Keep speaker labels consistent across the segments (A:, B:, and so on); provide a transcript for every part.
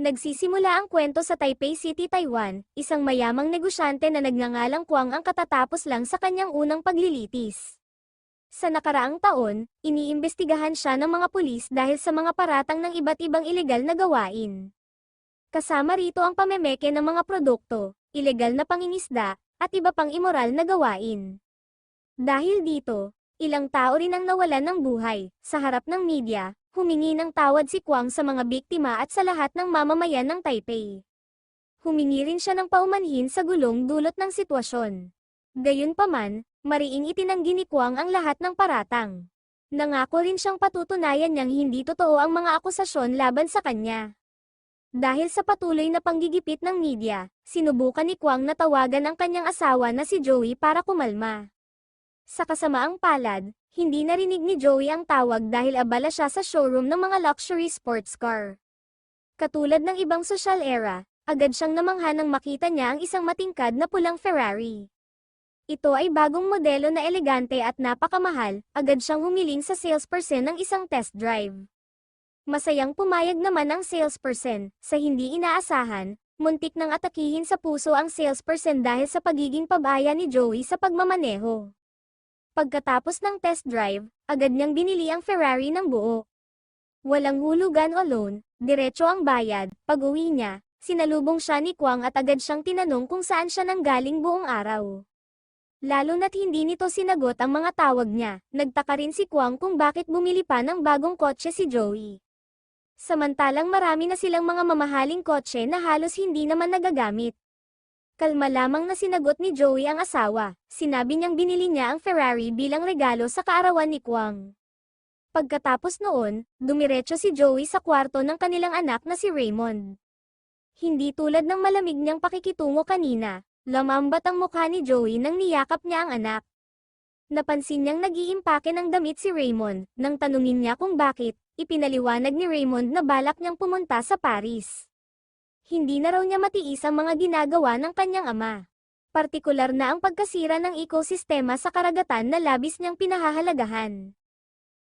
A: Nagsisimula ang kwento sa Taipei City, Taiwan, isang mayamang negosyante na nagngangalang Kwang ang katatapos lang sa kanyang unang paglilitis. Sa nakaraang taon, iniimbestigahan siya ng mga pulis dahil sa mga paratang ng iba't ibang ilegal na gawain. Kasama rito ang pamemeke ng mga produkto, ilegal na pangingisda, at iba pang imoral na gawain. Dahil dito, ilang tao rin ang nawalan ng buhay, sa harap ng media, humingi ng tawad si Kwang sa mga biktima at sa lahat ng mamamayan ng Taipei. Humingi rin siya ng paumanhin sa gulong dulot ng sitwasyon. Gayunpaman, mariing itinanggi ni Kwang ang lahat ng paratang. Nangako rin siyang patutunayan niyang hindi totoo ang mga akusasyon laban sa kanya. Dahil sa patuloy na panggigipit ng media, sinubukan ni Kwang na tawagan ang kanyang asawa na si Joey para kumalma. Sa kasamaang palad, hindi narinig ni Joey ang tawag dahil abala siya sa showroom ng mga luxury sports car. Katulad ng ibang social era, agad siyang namangha nang makita niya ang isang matingkad na pulang Ferrari. Ito ay bagong modelo na elegante at napakamahal, agad siyang humiling sa salesperson ng isang test drive. Masayang pumayag naman ang salesperson, sa hindi inaasahan, muntik nang atakihin sa puso ang salesperson dahil sa pagiging pabaya ni Joey sa pagmamaneho. Pagkatapos ng test drive, agad niyang binili ang Ferrari ng buo. Walang hulugan o loan, diretso ang bayad, pag uwi niya, sinalubong siya ni Kwang at agad siyang tinanong kung saan siya nanggaling buong araw. Lalo na't hindi nito sinagot ang mga tawag niya, nagtaka rin si Kwang kung bakit bumili pa ng bagong kotse si Joey. Samantalang marami na silang mga mamahaling kotse na halos hindi naman nagagamit. Kalma lamang na sinagot ni Joey ang asawa, sinabi niyang binili niya ang Ferrari bilang regalo sa kaarawan ni Kwang. Pagkatapos noon, dumiretso si Joey sa kwarto ng kanilang anak na si Raymond. Hindi tulad ng malamig niyang pakikitungo kanina, lamambat ang mukha ni Joey nang niyakap niya ang anak. Napansin niyang nag-iimpake ng damit si Raymond, nang tanungin niya kung bakit, ipinaliwanag ni Raymond na balak niyang pumunta sa Paris hindi na raw niya matiis ang mga ginagawa ng kanyang ama. Partikular na ang pagkasira ng ekosistema sa karagatan na labis niyang pinahahalagahan.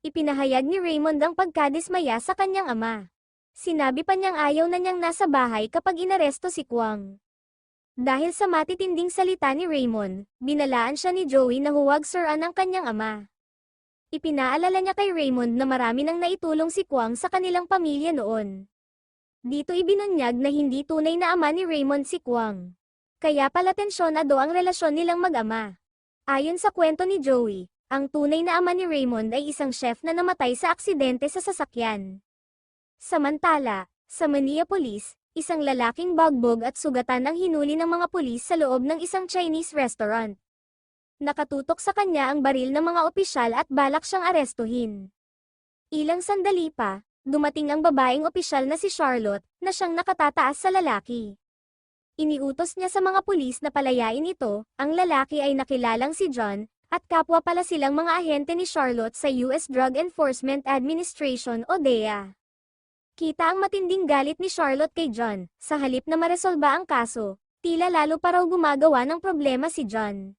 A: Ipinahayag ni Raymond ang pagkadismaya sa kanyang ama. Sinabi pa niyang ayaw na niyang nasa bahay kapag inaresto si Kwang. Dahil sa matitinding salita ni Raymond, binalaan siya ni Joey na huwag suran ang kanyang ama. Ipinaalala niya kay Raymond na marami nang naitulong si Kwang sa kanilang pamilya noon. Dito ibinunyag na hindi tunay na ama ni Raymond si Kwang. Kaya pala tensyonado ang relasyon nilang mag-ama. Ayon sa kwento ni Joey, ang tunay na ama ni Raymond ay isang chef na namatay sa aksidente sa sasakyan. Samantala, sa Manila Police, isang lalaking bagbog at sugatan ang hinuli ng mga pulis sa loob ng isang Chinese restaurant. Nakatutok sa kanya ang baril ng mga opisyal at balak siyang arestuhin. Ilang sandali pa, dumating ang babaeng opisyal na si Charlotte, na siyang nakatataas sa lalaki. Iniutos niya sa mga pulis na palayain ito, ang lalaki ay nakilalang si John, at kapwa pala silang mga ahente ni Charlotte sa US Drug Enforcement Administration o DEA. Kita ang matinding galit ni Charlotte kay John, sa halip na maresolba ang kaso, tila lalo pa raw gumagawa ng problema si John.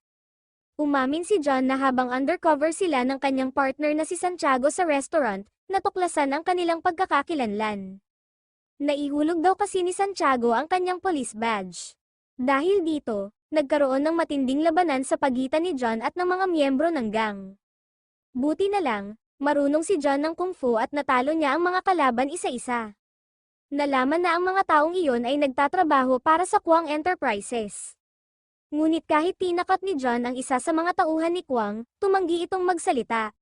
A: Umamin si John na habang undercover sila ng kanyang partner na si Santiago sa restaurant, natuklasan ang kanilang pagkakakilanlan. Naihulog daw kasi ni Santiago ang kanyang police badge. Dahil dito, nagkaroon ng matinding labanan sa pagitan ni John at ng mga miyembro ng gang. Buti na lang, marunong si John ng kung fu at natalo niya ang mga kalaban isa-isa. Nalaman na ang mga taong iyon ay nagtatrabaho para sa Kwang Enterprises. Ngunit kahit tinakat ni John ang isa sa mga tauhan ni Kwang, tumanggi itong magsalita.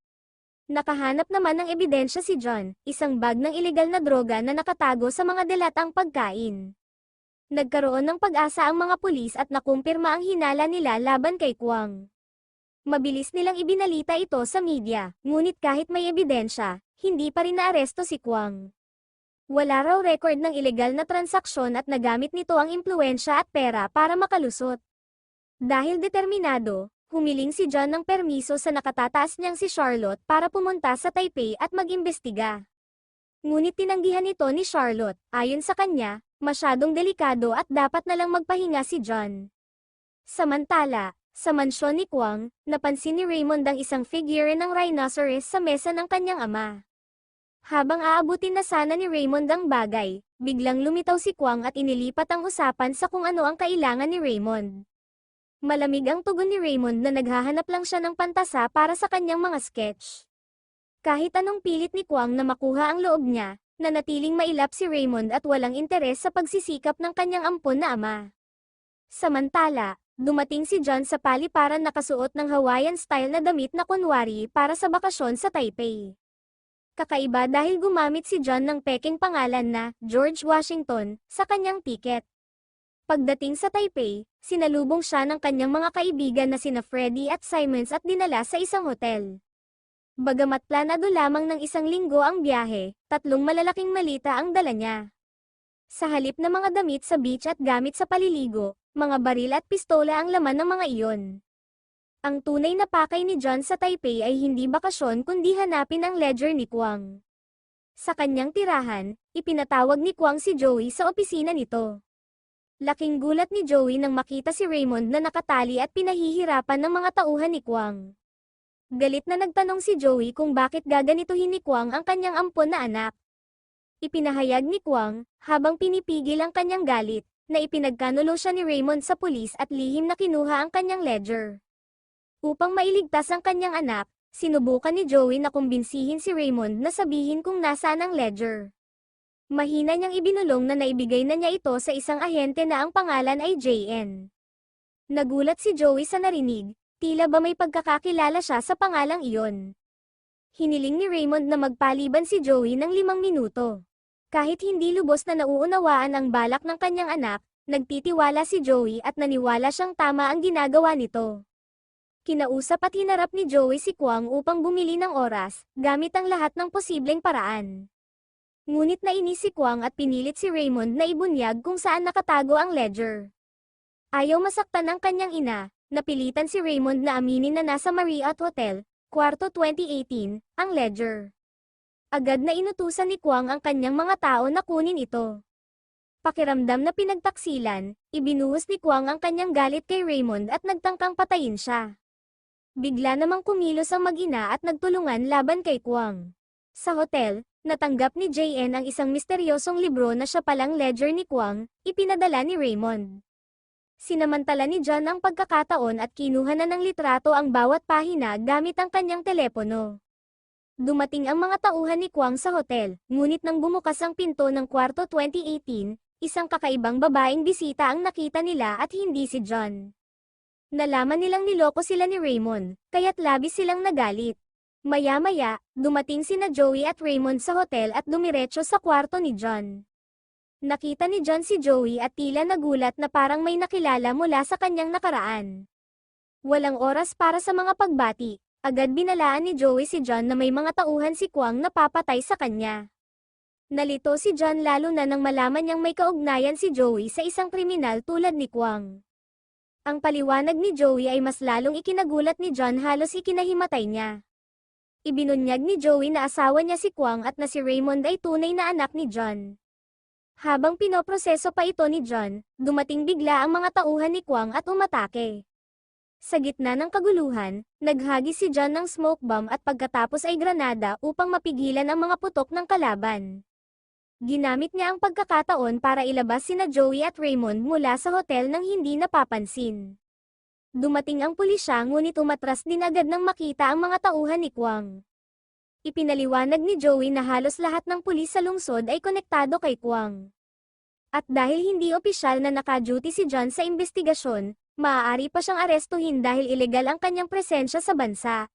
A: Nakahanap naman ng ebidensya si John, isang bag ng ilegal na droga na nakatago sa mga delatang pagkain. Nagkaroon ng pag-asa ang mga pulis at nakumpirma ang hinala nila laban kay Kwang. Mabilis nilang ibinalita ito sa media, ngunit kahit may ebidensya, hindi pa rin naaresto si Kwang. Wala raw record ng ilegal na transaksyon at nagamit nito ang impluensya at pera para makalusot. Dahil determinado, humiling si John ng permiso sa nakatataas niyang si Charlotte para pumunta sa Taipei at mag-imbestiga. Ngunit tinanggihan ito ni Charlotte, ayon sa kanya, masyadong delikado at dapat na lang magpahinga si John. Samantala, sa mansyon ni Kwang, napansin ni Raymond ang isang figure ng rhinoceros sa mesa ng kanyang ama. Habang aabutin na sana ni Raymond ang bagay, biglang lumitaw si Kwang at inilipat ang usapan sa kung ano ang kailangan ni Raymond. Malamig ang tugon ni Raymond na naghahanap lang siya ng pantasa para sa kanyang mga sketch. Kahit anong pilit ni Kwang na makuha ang loob niya, nanatiling mailap si Raymond at walang interes sa pagsisikap ng kanyang ampon na ama. Samantala, dumating si John sa paliparan nakasuot ng Hawaiian-style na damit na kunwari para sa bakasyon sa Taipei. Kakaiba dahil gumamit si John ng peking pangalan na George Washington sa kanyang tiket. Pagdating sa Taipei, sinalubong siya ng kanyang mga kaibigan na sina Freddy at Simons at dinala sa isang hotel. Bagamat planado lamang ng isang linggo ang biyahe, tatlong malalaking malita ang dala niya. Sa halip na mga damit sa beach at gamit sa paliligo, mga baril at pistola ang laman ng mga iyon. Ang tunay na pakay ni John sa Taipei ay hindi bakasyon kundi hanapin ang ledger ni Kwang. Sa kanyang tirahan, ipinatawag ni Kwang si Joey sa opisina nito. Laking gulat ni Joey nang makita si Raymond na nakatali at pinahihirapan ng mga tauhan ni Kwang. Galit na nagtanong si Joey kung bakit gaganituhin ni Kwang ang kanyang ampon na anak. Ipinahayag ni Kwang, habang pinipigil ang kanyang galit, na ipinagkanulo siya ni Raymond sa pulis at lihim na kinuha ang kanyang ledger. Upang mailigtas ang kanyang anak, sinubukan ni Joey na kumbinsihin si Raymond na sabihin kung nasaan ang ledger. Mahina niyang ibinulong na naibigay na niya ito sa isang ahente na ang pangalan ay JN. Nagulat si Joey sa narinig, tila ba may pagkakakilala siya sa pangalang iyon. Hiniling ni Raymond na magpaliban si Joey ng limang minuto. Kahit hindi lubos na nauunawaan ang balak ng kanyang anak, nagtitiwala si Joey at naniwala siyang tama ang ginagawa nito. Kinausap at hinarap ni Joey si Kwang upang bumili ng oras, gamit ang lahat ng posibleng paraan. Ngunit nainis si Kwang at pinilit si Raymond na ibunyag kung saan nakatago ang ledger. Ayaw masaktan ang kanyang ina, napilitan si Raymond na aminin na nasa Marriott Hotel, kwarto 2018, ang ledger. Agad na inutusan ni Kwang ang kanyang mga tao na kunin ito. Pakiramdam na pinagtaksilan, ibinuhos ni Kwang ang kanyang galit kay Raymond at nagtangkang patayin siya. Bigla namang kumilos ang mag-ina at nagtulungan laban kay Kwang. Sa hotel, natanggap ni JN ang isang misteryosong libro na siya palang ledger ni Kwang, ipinadala ni Raymond. Sinamantala ni John ang pagkakataon at kinuha na ng litrato ang bawat pahina gamit ang kanyang telepono. Dumating ang mga tauhan ni Kwang sa hotel, ngunit nang bumukas ang pinto ng kwarto 2018, isang kakaibang babaeng bisita ang nakita nila at hindi si John. Nalaman nilang niloko sila ni Raymond, kaya't labis silang nagalit. Maya-maya, dumating sina Joey at Raymond sa hotel at dumiretso sa kwarto ni John. Nakita ni John si Joey at tila nagulat na parang may nakilala mula sa kanyang nakaraan. Walang oras para sa mga pagbati, agad binalaan ni Joey si John na may mga tauhan si Kwang na papatay sa kanya. Nalito si John lalo na nang malaman niyang may kaugnayan si Joey sa isang kriminal tulad ni Kwang. Ang paliwanag ni Joey ay mas lalong ikinagulat ni John halos ikinahimatay niya. Ibinunyag ni Joey na asawa niya si Kwang at na si Raymond ay tunay na anak ni John. Habang pinoproseso pa ito ni John, dumating bigla ang mga tauhan ni Kwang at umatake. Sa gitna ng kaguluhan, naghagi si John ng smoke bomb at pagkatapos ay granada upang mapigilan ang mga putok ng kalaban. Ginamit niya ang pagkakataon para ilabas sina Joey at Raymond mula sa hotel nang hindi napapansin. Dumating ang pulisya ngunit umatras din agad nang makita ang mga tauhan ni Kwang. Ipinaliwanag ni Joey na halos lahat ng pulis sa lungsod ay konektado kay Kwang. At dahil hindi opisyal na naka-duty si John sa investigasyon, maaari pa siyang arestuhin dahil ilegal ang kanyang presensya sa bansa.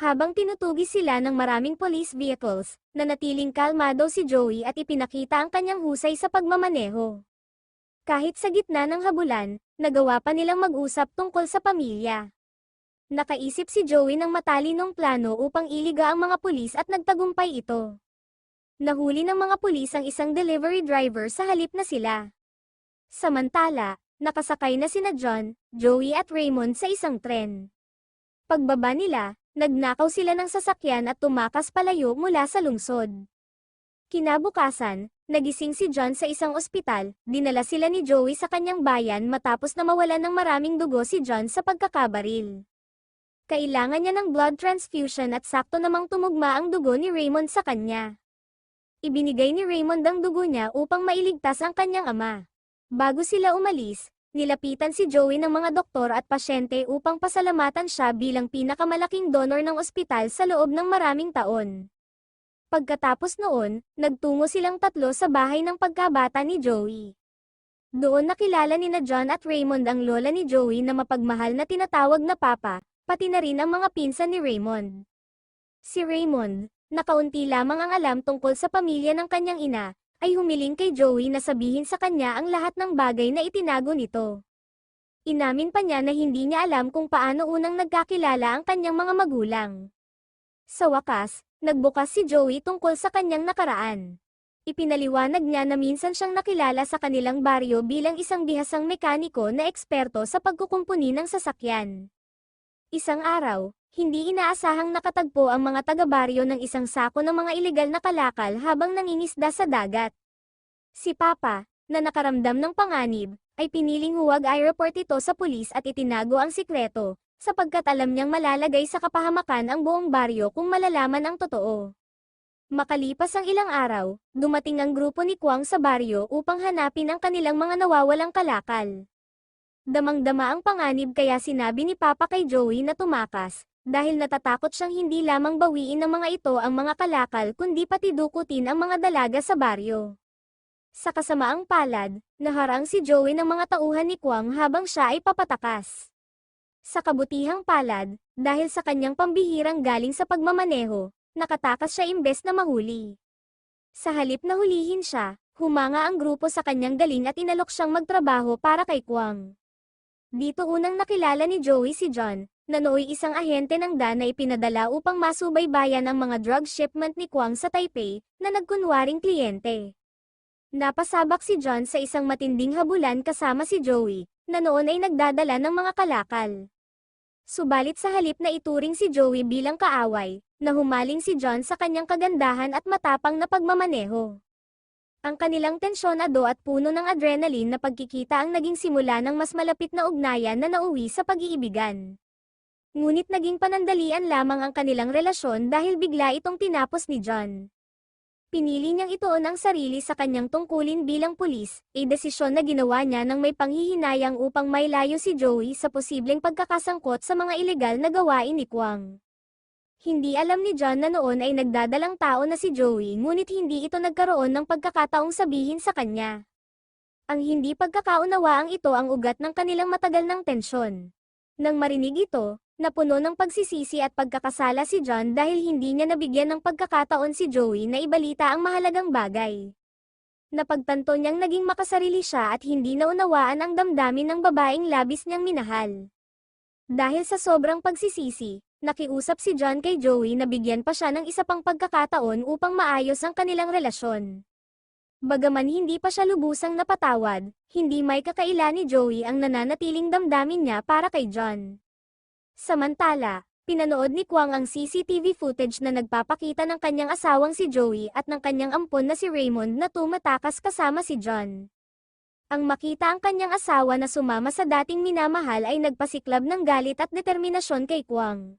A: Habang tinutugi sila ng maraming police vehicles, nanatiling kalmado si Joey at ipinakita ang kanyang husay sa pagmamaneho. Kahit sa gitna ng habulan, nagawa pa nilang mag-usap tungkol sa pamilya. Nakaisip si Joey ng matalinong plano upang iliga ang mga pulis at nagtagumpay ito. Nahuli ng mga pulis ang isang delivery driver sa halip na sila. Samantala, nakasakay na sina John, Joey at Raymond sa isang tren. Pagbaba nila, Nagnakaw sila ng sasakyan at tumakas palayo mula sa lungsod. Kinabukasan, nagising si John sa isang ospital, dinala sila ni Joey sa kanyang bayan matapos na mawalan ng maraming dugo si John sa pagkakabaril. Kailangan niya ng blood transfusion at sakto namang tumugma ang dugo ni Raymond sa kanya. ibinigay ni Raymond ang dugo niya upang mailigtas ang kanyang ama. Bago sila umalis, nilapitan si Joey ng mga doktor at pasyente upang pasalamatan siya bilang pinakamalaking donor ng ospital sa loob ng maraming taon. Pagkatapos noon, nagtungo silang tatlo sa bahay ng pagkabata ni Joey. Doon nakilala ni na John at Raymond ang lola ni Joey na mapagmahal na tinatawag na Papa, pati na rin ang mga pinsan ni Raymond. Si Raymond, na kaunti lamang ang alam tungkol sa pamilya ng kanyang ina, ay humiling kay Joey na sabihin sa kanya ang lahat ng bagay na itinago nito. Inamin pa niya na hindi niya alam kung paano unang nagkakilala ang kanyang mga magulang. Sa wakas, nagbukas si Joey tungkol sa kanyang nakaraan. Ipinaliwanag niya na minsan siyang nakilala sa kanilang baryo bilang isang bihasang mekaniko na eksperto sa pagkukumpuni ng sasakyan. Isang araw, hindi inaasahang nakatagpo ang mga taga-baryo ng isang sako ng mga ilegal na kalakal habang nangingisda sa dagat. Si Papa, na nakaramdam ng panganib, ay piniling huwag i-report ito sa pulis at itinago ang sikreto, sapagkat alam niyang malalagay sa kapahamakan ang buong baryo kung malalaman ang totoo. Makalipas ang ilang araw, dumating ang grupo ni Kwang sa baryo upang hanapin ang kanilang mga nawawalang kalakal. Damang-dama ang panganib kaya sinabi ni Papa kay Joey na tumakas, dahil natatakot siyang hindi lamang bawiin ng mga ito ang mga kalakal kundi pati dukutin ang mga dalaga sa baryo. Sa kasamaang palad, naharang si Joey ng mga tauhan ni Kwang habang siya ay papatakas. Sa kabutihang palad, dahil sa kanyang pambihirang galing sa pagmamaneho, nakatakas siya imbes na mahuli. Sa halip na hulihin siya, humanga ang grupo sa kanyang galing at inalok siyang magtrabaho para kay Kwang. Dito unang nakilala ni Joey si John, na nooy isang ahente ng DA na ipinadala upang masubaybayan ang mga drug shipment ni Kwang sa Taipei, na nagkunwaring kliyente. Napasabak si John sa isang matinding habulan kasama si Joey, na noon ay nagdadala ng mga kalakal. Subalit sa halip na ituring si Joey bilang kaaway, nahumaling si John sa kanyang kagandahan at matapang na pagmamaneho. Ang kanilang tensyonado at puno ng adrenaline na pagkikita ang naging simula ng mas malapit na ugnayan na nauwi sa pag-iibigan. Ngunit naging panandalian lamang ang kanilang relasyon dahil bigla itong tinapos ni John. Pinili niyang ituon ang sarili sa kanyang tungkulin bilang pulis, a desisyon na ginawa niya nang may panghihinayang upang may layo si Joey sa posibleng pagkakasangkot sa mga ilegal na gawain ni Kwang. Hindi alam ni John na noon ay nagdadalang tao na si Joey ngunit hindi ito nagkaroon ng pagkakataong sabihin sa kanya. Ang hindi pagkakaunawaang ito ang ugat ng kanilang matagal ng tensyon. Nang marinig ito, napuno ng pagsisisi at pagkakasala si John dahil hindi niya nabigyan ng pagkakataon si Joey na ibalita ang mahalagang bagay. Napagtanto niyang naging makasarili siya at hindi naunawaan ang damdamin ng babaeng labis niyang minahal. Dahil sa sobrang pagsisisi, nakiusap si John kay Joey na bigyan pa siya ng isa pang pagkakataon upang maayos ang kanilang relasyon. Bagaman hindi pa siya lubusang napatawad, hindi may kakaila ni Joey ang nananatiling damdamin niya para kay John. Samantala, pinanood ni Kwang ang CCTV footage na nagpapakita ng kanyang asawang si Joey at ng kanyang ampon na si Raymond na tumatakas kasama si John. Ang makita ang kanyang asawa na sumama sa dating minamahal ay nagpasiklab ng galit at determinasyon kay Kwang.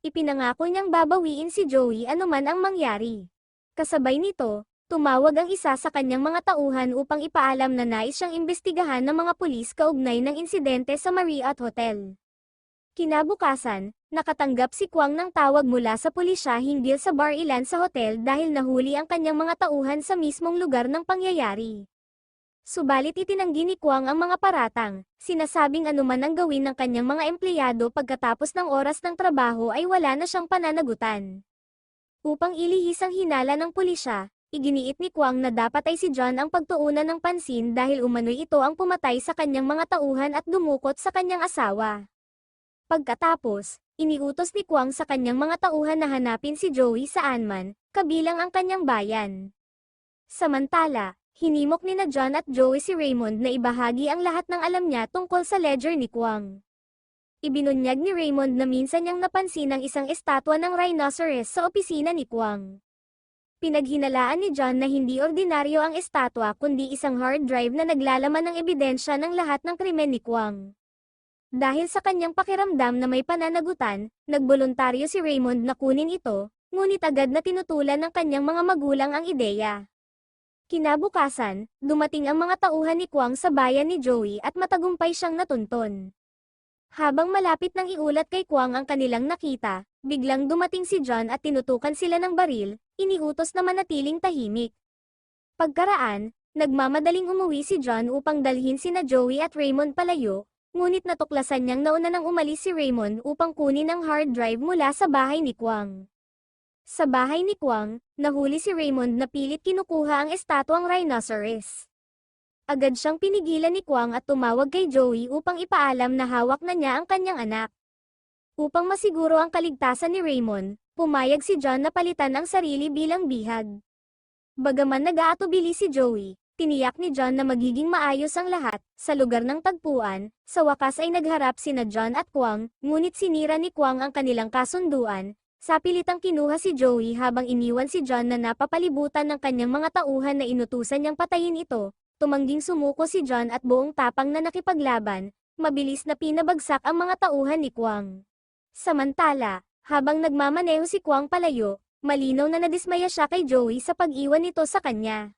A: Ipinangako niyang babawiin si Joey anuman ang mangyari. Kasabay nito, tumawag ang isa sa kanyang mga tauhan upang ipaalam na nais siyang imbestigahan ng mga pulis kaugnay ng insidente sa Marriott Hotel. Kinabukasan, nakatanggap si Kwang ng tawag mula sa pulisya hinggil sa bar ilan sa hotel dahil nahuli ang kanyang mga tauhan sa mismong lugar ng pangyayari. Subalit itinanggi ni Kwang ang mga paratang, sinasabing anuman ang gawin ng kanyang mga empleyado pagkatapos ng oras ng trabaho ay wala na siyang pananagutan. Upang ilihis ang hinala ng pulisya, iginiit ni Kwang na dapat ay si John ang pagtuunan ng pansin dahil umano'y ito ang pumatay sa kanyang mga tauhan at dumukot sa kanyang asawa. Pagkatapos, iniutos ni Kwang sa kanyang mga tauhan na hanapin si Joey saan man, kabilang ang kanyang bayan. Samantala, hinimok ni na John at Joey si Raymond na ibahagi ang lahat ng alam niya tungkol sa ledger ni Kwang. Ibinunyag ni Raymond na minsan niyang napansin ang isang estatwa ng rhinoceros sa opisina ni Kwang. Pinaghinalaan ni John na hindi ordinaryo ang estatwa kundi isang hard drive na naglalaman ng ebidensya ng lahat ng krimen ni Kwang. Dahil sa kanyang pakiramdam na may pananagutan, nagboluntaryo si Raymond na kunin ito, ngunit agad na tinutulan ng kanyang mga magulang ang ideya. Kinabukasan, dumating ang mga tauhan ni Kwang sa bayan ni Joey at matagumpay siyang natunton. Habang malapit nang iulat kay Kwang ang kanilang nakita, biglang dumating si John at tinutukan sila ng baril, iniutos na manatiling tahimik. Pagkaraan, nagmamadaling umuwi si John upang dalhin sina Joey at Raymond palayo, ngunit natuklasan niyang nauna nang umalis si Raymond upang kunin ang hard drive mula sa bahay ni Kwang. Sa bahay ni Kwang, nahuli si Raymond na pilit kinukuha ang estatwang rhinoceros. Agad siyang pinigilan ni Kwang at tumawag kay Joey upang ipaalam na hawak na niya ang kanyang anak. Upang masiguro ang kaligtasan ni Raymond, pumayag si John na palitan ang sarili bilang bihag. Bagaman nag-aatubili si Joey, tiniyak ni John na magiging maayos ang lahat, sa lugar ng tagpuan, sa wakas ay nagharap sina John at Kwang, ngunit sinira ni Kwang ang kanilang kasunduan, sa pilitang kinuha si Joey habang iniwan si John na napapalibutan ng kanyang mga tauhan na inutusan niyang patayin ito, tumangging sumuko si John at buong tapang na nakipaglaban, mabilis na pinabagsak ang mga tauhan ni Kwang. Samantala, habang nagmamaneho si Kwang palayo, malinaw na nadismaya siya kay Joey sa pag-iwan nito sa kanya.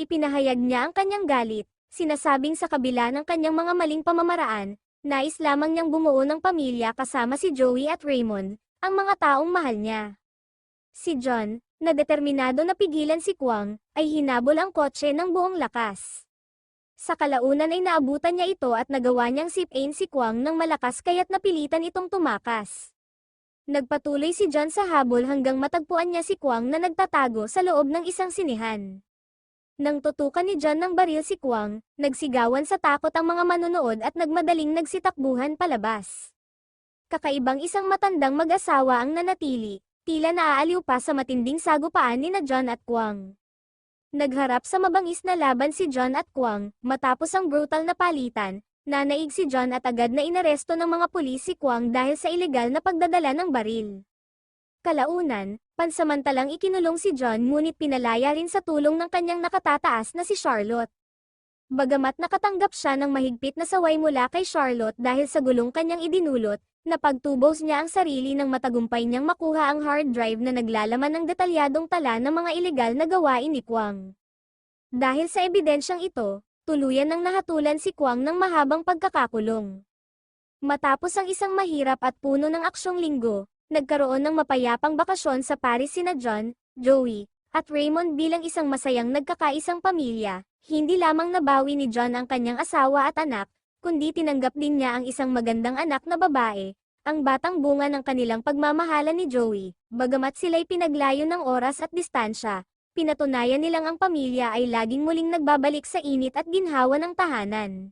A: Ipinahayag niya ang kanyang galit, sinasabing sa kabila ng kanyang mga maling pamamaraan, nais lamang niyang bumuo ng pamilya kasama si Joey at Raymond, ang mga taong mahal niya. Si John, na determinado na pigilan si Kwang, ay hinabol ang kotse ng buong lakas. Sa kalaunan ay naabutan niya ito at nagawa niyang sipain si Kwang ng malakas kaya't napilitan itong tumakas. Nagpatuloy si John sa habol hanggang matagpuan niya si Kwang na nagtatago sa loob ng isang sinihan. Nang tutukan ni John ng baril si Kwang, nagsigawan sa takot ang mga manonood at nagmadaling nagsitakbuhan palabas. Kakaibang isang matandang mag-asawa ang nanatili, tila naaaliw pa sa matinding sagupaan ni na John at Kwang. Nagharap sa mabangis na laban si John at Kwang, matapos ang brutal na palitan, nanaig si John at agad na inaresto ng mga pulis si Kwang dahil sa ilegal na pagdadala ng baril. Kalaunan, pansamantalang ikinulong si John ngunit pinalaya rin sa tulong ng kanyang nakatataas na si Charlotte. Bagamat nakatanggap siya ng mahigpit na saway mula kay Charlotte dahil sa gulong kanyang idinulot, napagtubos niya ang sarili ng matagumpay niyang makuha ang hard drive na naglalaman ng detalyadong tala ng mga ilegal na gawain ni Kwang. Dahil sa ebidensyang ito, tuluyan nang nahatulan si Kwang ng mahabang pagkakakulong. Matapos ang isang mahirap at puno ng aksyong linggo, nagkaroon ng mapayapang bakasyon sa Paris sina John, Joey, at Raymond bilang isang masayang nagkakaisang pamilya, hindi lamang nabawi ni John ang kanyang asawa at anak, kundi tinanggap din niya ang isang magandang anak na babae, ang batang bunga ng kanilang pagmamahalan ni Joey, bagamat sila'y pinaglayo ng oras at distansya, pinatunayan nilang ang pamilya ay laging muling nagbabalik sa init at ginhawa ng tahanan.